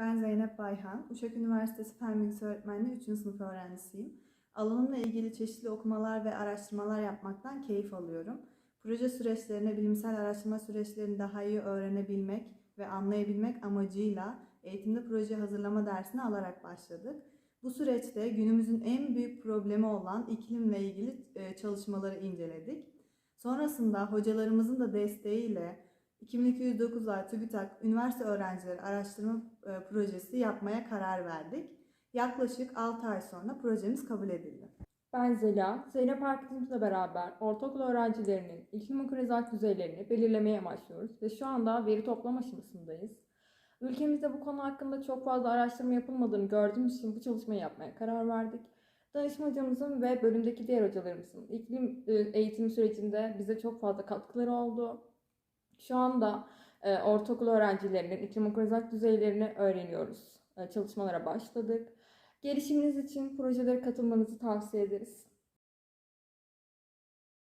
Ben Zeynep Bayhan, Uşak Üniversitesi Fen Bilgisi Öğretmenliği 3. sınıf öğrencisiyim. Alanımla ilgili çeşitli okumalar ve araştırmalar yapmaktan keyif alıyorum. Proje süreçlerine, bilimsel araştırma süreçlerini daha iyi öğrenebilmek ve anlayabilmek amacıyla eğitimde proje hazırlama dersini alarak başladık. Bu süreçte günümüzün en büyük problemi olan iklimle ilgili e, çalışmaları inceledik. Sonrasında hocalarımızın da desteğiyle 2209'lar TÜBİTAK Üniversite Öğrencileri Araştırma e, Projesi yapmaya karar verdik. Yaklaşık 6 ay sonra projemiz kabul edildi. Ben Zela, Zeynep arkadaşımızla beraber ortaokul öğrencilerinin iklim okuryazat düzeylerini belirlemeye amaçlıyoruz ve şu anda veri toplam aşamasındayız. Ülkemizde bu konu hakkında çok fazla araştırma yapılmadığını gördüğümüz için bu çalışmayı yapmaya karar verdik. Danışmacımızın ve bölümdeki diğer hocalarımızın iklim e, eğitimi sürecinde bize çok fazla katkıları oldu. Şu anda e, ortaokul öğrencilerinin iklim okuryazat düzeylerini öğreniyoruz. E, çalışmalara başladık. Gelişiminiz için projelere katılmanızı tavsiye ederiz.